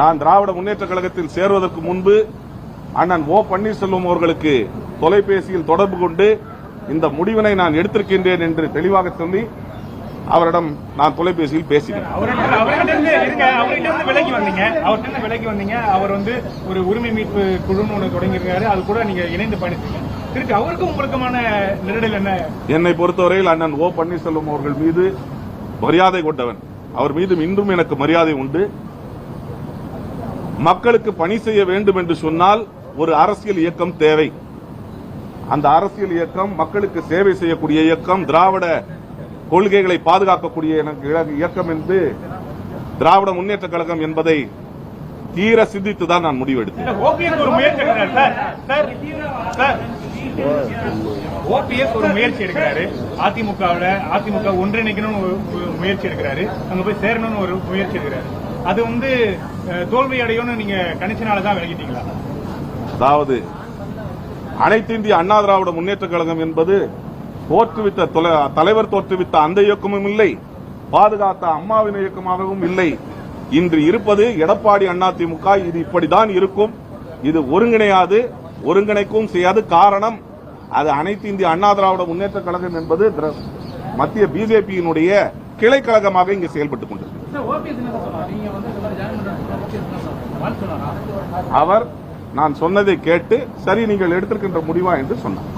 நான் திராவிட முன்னேற்ற கழகத்தில் சேருவதற்கு முன்பு அண்ணன் ஓ பன்னீர்செல்வம் அவர்களுக்கு தொலைபேசியில் தொடர்பு கொண்டு இந்த முடிவினை நான் எடுத்திருக்கின்றேன் என்று தெளிவாக சொல்லி அவரிடம் நான் தொலைபேசியில் பேசினேன். விலகி வந்தீங்க. அவர்கிட்ட விலகி வந்தீங்க. அவர் வந்து ஒரு உரிமை மீட்பு குழுன்னு ஒன்று தொடங்கியிருக்காரு. அது கூட நீங்க இணைந்து பயணிச்சீங்க திருப்பி அவருக்கும் உங்களுக்குமான நெருடல் என்ன? என்னை பொறுத்தவரையில் அண்ணன் ஓ பன்னீர்செல்வம் அவர்கள் மீது மரியாதை கொண்டவன். அவர் மீது இன்றும் எனக்கு மரியாதை உண்டு. மக்களுக்கு பணி செய்ய வேண்டும் என்று சொன்னால் ஒரு அரசியல் இயக்கம் தேவை. அந்த அரசியல் இயக்கம் மக்களுக்கு சேவை செய்யக்கூடிய இயக்கம் திராவிட கொள்கைகளை பாதுகாக்கக்கூடிய எனக்கு இயக்கம் என்று திராவிட முன்னேற்ற கழகம் என்பதை தீர சிந்தித்து தான் நான் முடிவெடுத்தேன். இல்ல ஓபிஎஸ் ஒரு முயற்சி எடுக்கிறார் ஒரு முயற்சி எடுக்கிறாரு. அதிமுகவுல அதிமுக ஒன்றிணைக்கணும்னு ஒரு முயற்சி எடுக்கிறாரு. அங்க போய் சேரணும்னு ஒரு முயற்சி எடுக்கிறாரு. அது வந்து தோல்வி அடையும்னு நீங்க கணிச்சனால தான் விலகிட்டீங்களா அதாவது அனைத்து இந்திய அண்ணா திராவிட முன்னேற்ற கழகம் என்பது தோற்றுவித்த தொலை- தலைவர் தோற்றுவித்த அந்த இயக்கமும் இல்லை பாதுகாத்த அம்மாவின் இயக்கமாகவும் இல்லை. இன்று இருப்பது எடப்பாடி அதிமுக இது இப்படிதான் இருக்கும். இது ஒருங்கிணையாது ஒருங்கிணைக்கவும் செய்யாது. காரணம் அது அனைத்து இந்திய அண்ணா திராவிட முன்னேற்ற கழகம் என்பது மத்திய பிஜேபியினுடைய கிளை கழகமாக இங்கு செயல்பட்டுக் கொண்டது அவர் நான் சொன்னதை கேட்டு சரி நீங்கள் எடுத்திருக்கின்ற முடிவா என்று சொன்னார்.